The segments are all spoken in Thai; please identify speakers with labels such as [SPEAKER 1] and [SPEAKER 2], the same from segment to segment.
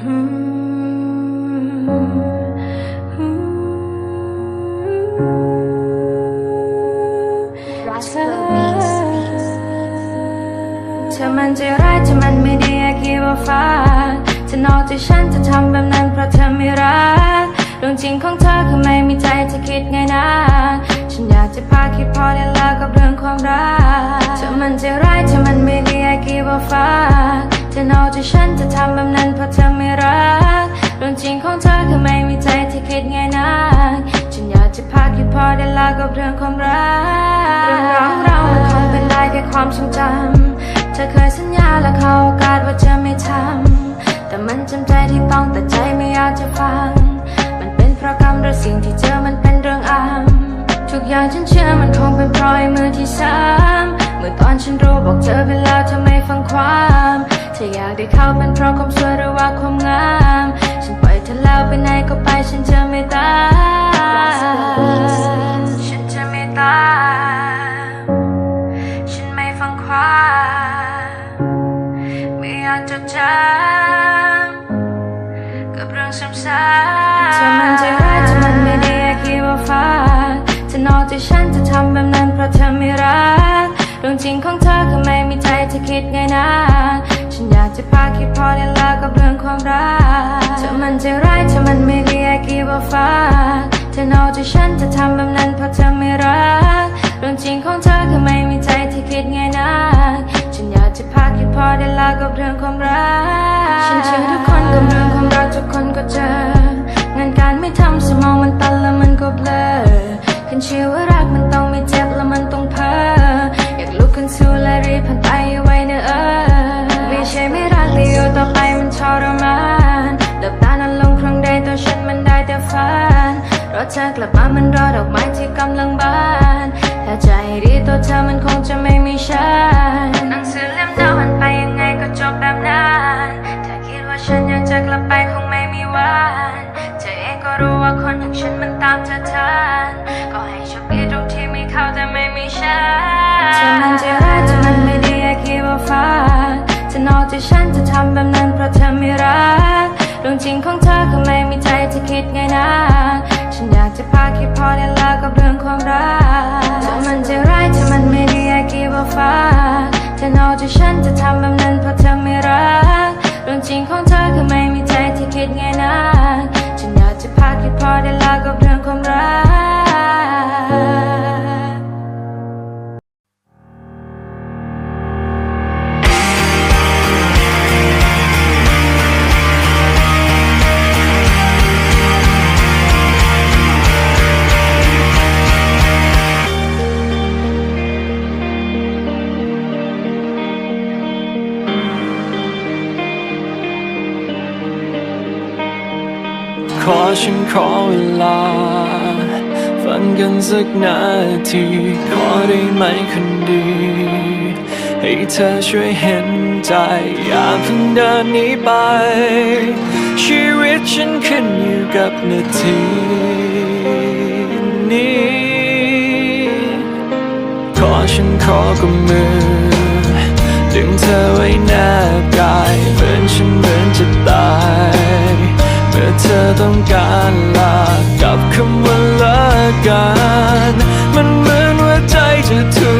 [SPEAKER 1] เธอมันใจร้ายเธอมันไม่ดีอยากคิดว่าฟ้าเธอนอกใจฉันจะทำแบบนั้นเพราะเธอไม่รักเรื่องจริงของเธอคือไม่มีใจจะคิดไงนะฉันอยากจะพาคิดพอได้แล้วกับเรื่องความรักเธอมันใจร้ายเธอมันไม่ดีอยากคิดว่าฟ้า เธอนอกใจฉันจะทำแบบนั้นเพราะเธอไม่รักเรื่องจริงของเธอคือไม่มีใจที่คิดไงนะฉันอยากจะพาคิดพอได้ล้วกับเรื่องความรักเรื่องราวเรามันคงเป็นได้แค่ความทรงจำเธอเคยสัญญาและเขาโอกาสว่าจะไม่ทำแต่มันจำใจที่ต้องแต่ใจไม่อยากจะฟัง มันเป็นเพราะกรรมหรือสิ่งที่เจอมันเป็นเรื่องอำทุกอย่างฉันเชื่อมันคงเป็นเพราะไอ้มือที่สามเมื่อตอนฉันรู้บอกเธอไปแล้วเธอไม่ฟังความ รือว่าความงาม ฉันปล่อยเธอแล้วไปไหนก็ไปฉันจะไม่ตามฉันจะไม่ตามฉันไม่ฟังความไม่อยากจดจำกับเรื่องซ้ำๆเธอมันใจร้ายเธอมันไม่ดีอยากคิดว่าฟ้าเธอนอกใจฉันจะทำแบบนั้นเพราะเธอไม่รักเรื่องจริงของเธอคือไม่มีใจจะคิดไงนะ ฉันอยากจะพาคิดพอได้แล้วกับเรื่องความรักเธอมันใจร้ายเธอมันไม่ดีอยากคิดว่าฟ้าเธอนอกจากฉันจะทำแบบนั้นเพราะเธอไม่รัก เธอกลับมามันรอดอกไม้ที่กำลังบาน ถ้าใจดีตัวเธอมันคงจะไม่มีฉันหนังสือเล่มเดิมมันไปยังไงก็จบแบบนั้นถ้าคิดว่าฉันอยากจะกลับไปคงไม่มีวันเธอเองก็รู้ว่าคนอย่างฉันมันตามเธอทันก็ให้โชคดีตรงที่มีเขาแต่ไม่มีฉันเธอมันจะร้ายเธอมันไม่ดีไอยากคิดว่าฟ้าเธอนอกใจฉันจะทำแบบนั้นเพราะเธอไม่รักเรื่องจริงของเธอคือไม่มีใจจะคิดไงนะ จะพาคิดพอได้ลากับเรื่องความรักถ้ามันจะร้ายถ้ามันไม่ดีไอ้กีบว่าฟ้าเธอนอกจากฉันจะทำแบบนั้นเพราะเธอไม่รักเรื่องจริงของเธอคือไม่มีใจที่คิดไงนักฉันอยากจะพาคิดพอได้ลากับเรื่องความรัก
[SPEAKER 2] ขอฉันขอเวลาฟังกันสักนาที ขอได้ไหมคนดี ให้เธอช่วยเห็นใจ อย่าเพิ่งเดินหนีไป ชีวิตฉันขึ้นอยู่กับนาทีนี้ ขอฉันขอกับมือ ดึงเธอไว้แนบกายเหมือนฉันเหมือนจะตาย เมื่อเธอต้องการลากับคำว่าเลิกกัน มันเหมือนว่าใจจะถูก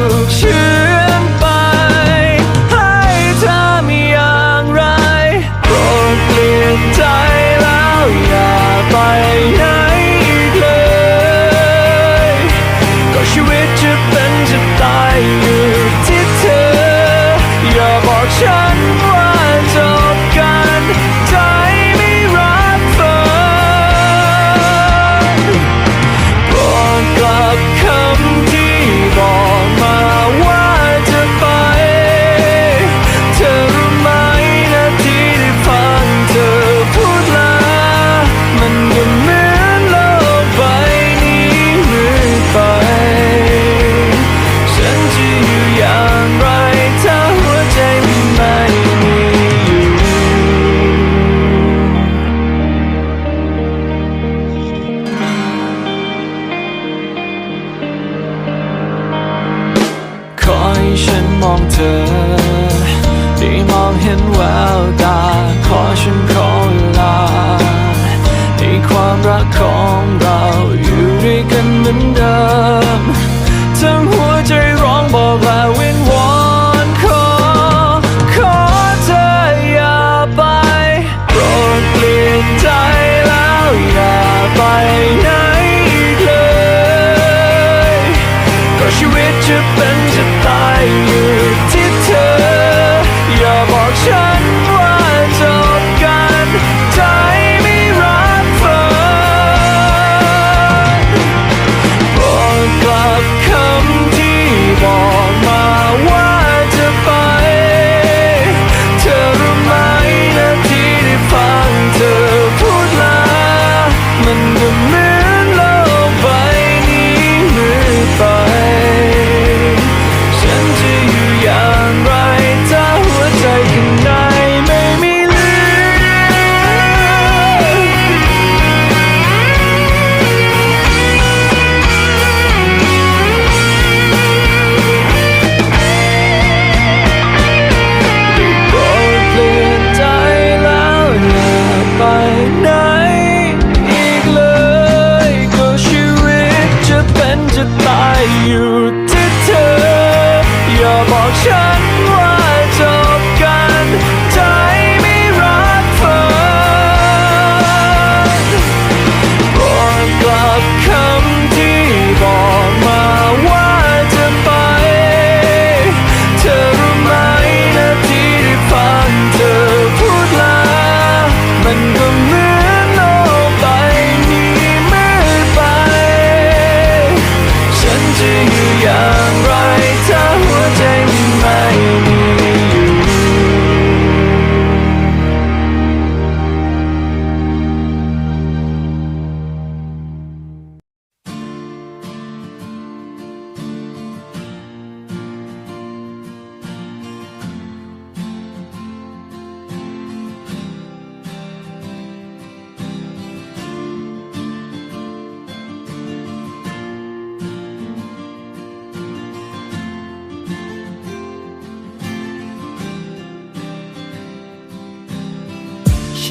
[SPEAKER 2] night.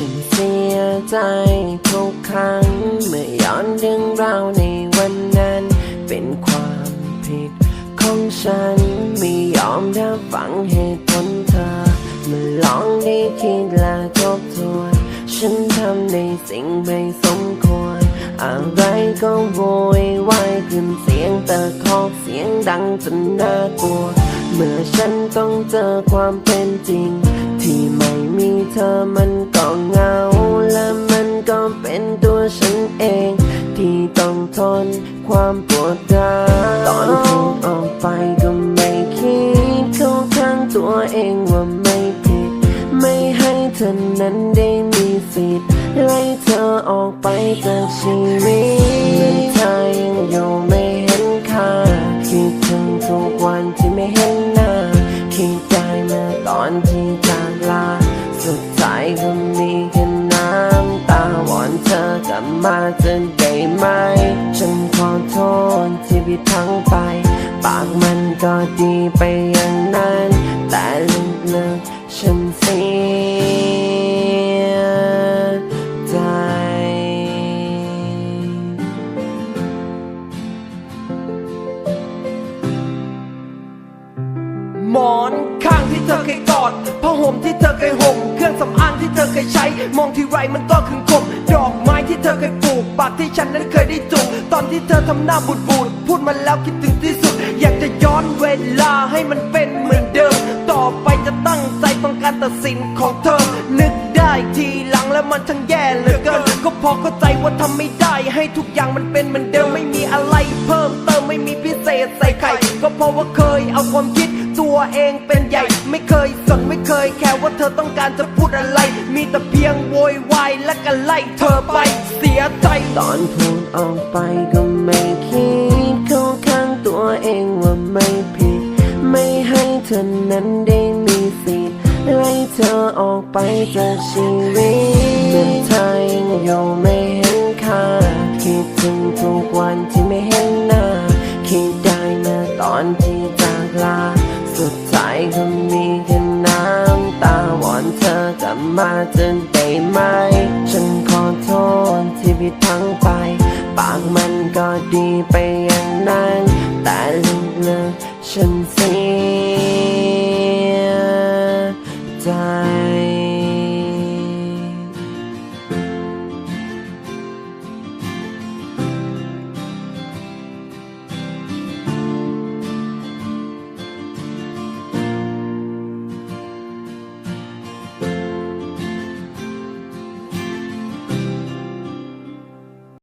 [SPEAKER 2] ฉัน
[SPEAKER 3] เสียใจทุกครั้ง เมื่อย้อนเรื่องราวในวันนั้น เป็นความผิดของฉัน ไม่ยอมรับฟังเหตุผลเธอเมื่อลองได้คิดและทบทวน ฉันทำในสิ่งไม่สมควร อะไรก็โวยวายขึ้นเสียงตะคอกเสียงดังจนน่ากลัว เมื่อฉันต้องเจอความเป็นจริง ที่ไม่มีเธอมันก็เหงา และมันก็เป็นตัวฉันเอง ที่ต้องทนความปวดร้าวตอนพูดออกไปก็ไม่คิดเข้าข้างตัวเองว่าไม่ผิด ไม่ให้เธอนั้นได้มีสิทธิ์ไล่เธอออกไปจากชีวิตเมื่อเธอยังอยู่ไม่เห็นค่าคิดถึงทุกวันที่ไม่ ดท้ายก็มีแค่น้ำตาวอนเธอกลับมาจะได้ไหม ฉันขอโทษที่ผิดพลังไป ปากมันก็ดีไปอย่างนั้น แต่ลึกๆฉันเสียใจ
[SPEAKER 4] หมอน ธอเคยกอดผ้าห่มที่เธอเคยห่ม เครื่องสำอางที่เธอเคยใช้ มองที่ไรมันก็ขึงคมดอกไม้ที่เธอเคยปลูกปากที่ฉันนั้นเคยได้จูบตอนที่เธอทำหน้าบูดบูดพูดมาแล้วคิดถึงที่สุด อยากจะย้อนเวลาให้มันเป็นเหมือนเดิม ต่อไปจะตั้งใจฟังการตัดสินของเธอ นึกได้ทีหลังแล้วมันช่างแย่เหลือเกินก็พอเข้าใจว่าทำไม่ได้ ให้ทุกอย่างมันเป็นเหมือนเดิมไม่มีอะไร เพิ่มเติมไม่มีพิเศษใส่ไข่ก็เพราะว่าเคยเอาความคิด ตัวเองเป็นใหญ่ ไม่เคยสนไม่เคยแค่ว่าเธอต้องการจะพูดอะไร มีแต่เพียงโวยวายและก็ไล่เธอไปเสียใจ
[SPEAKER 3] ตอนพูดออกไปก็ไม่คิดเข้าข้างตัวเองว่าไม่ผิด ไม่ให้เธอนั้นได้มีสิทธิ์ไล่เธอออกไปจากชีวิตเมื่อเธอยังอยู่ไม่เห็นค่าคิดถึงทุกวันที่ไม่เห็นหน้า คิดได้เมื่อตอนที่จากลา สุดท้ายก็มีแค่น้ำตาหวอนเธอกลับมาจนได้ไหม ฉันขอโทษที่ผิดทั้งไป ปากมันก็ดีไปอย่างนั้น แต่ลึกๆฉันเสียใจ